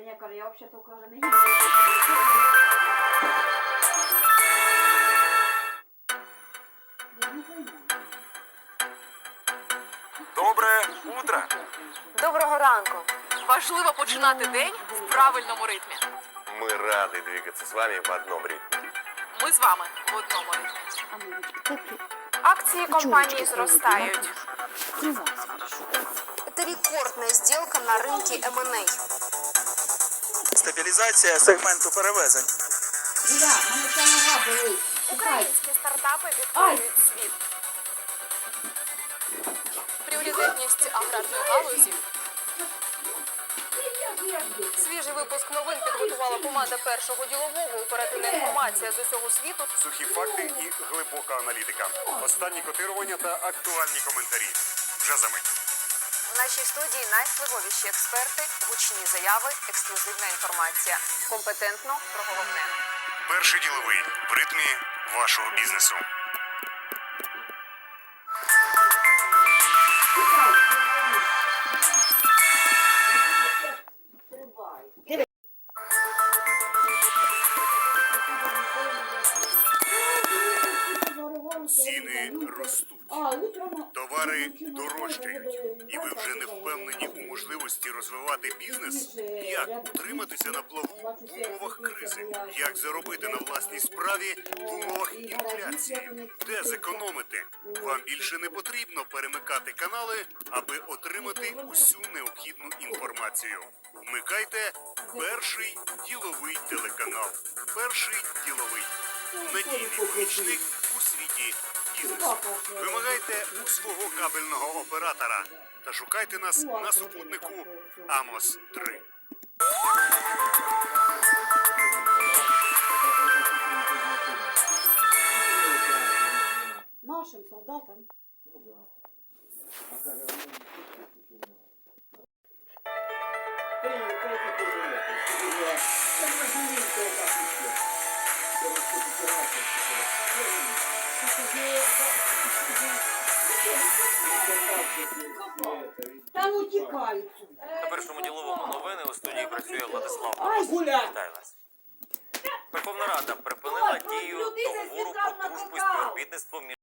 Женя каже, я взагалі то каже, не їду. Я не пойму. Доброе утро! Доброго ранку. Важливо починати день в правильному ритмі. Мы рады двигаться с вами в одном ритме. Ми з вами в одному ритмі. А ну, так, Акції компанії пчелочки зростають. Открывайся, хорошо. Це рекордна сделка на ринку M&A. Стабілізація сегменту перевезень. Юля, мене ця нога болить. Чекай. Українські стартапи відкриють світ. Пріоритетність аграрної галузі. Свіжий випуск новин підготувала команда першого ділового. Оперативна інформація з усього світу. Сухі факти і глибока аналітика. Останні котирування та актуальні коментарі. Вже за мить. В нашій студії найвпливовіші експерти, гучні заяви, ексклюзивна інформація. Компетентно про головне. Перший діловий в ритмі вашого бізнесу. Ціни ростуть. Утром... Товари дорожчають, і ви вже не впевнені у можливості розвивати бізнес? Як утриматися на плаву в умовах кризи? Як заробити на власній справі в умовах інфляції? Де зекономити? Вам більше не потрібно перемикати канали, аби отримати усю необхідну інформацію. Вмикайте перший діловий телеканал. Перший діловий надійний помічник світі бізнесу. Вимагайте у свого кабельного оператора та шукайте нас на супутнику Амос 3. Нашим солдатам. Та працює Владислав. Вітаю вас. Верховна Рада припинила дію договору про дружбу і співробітництво між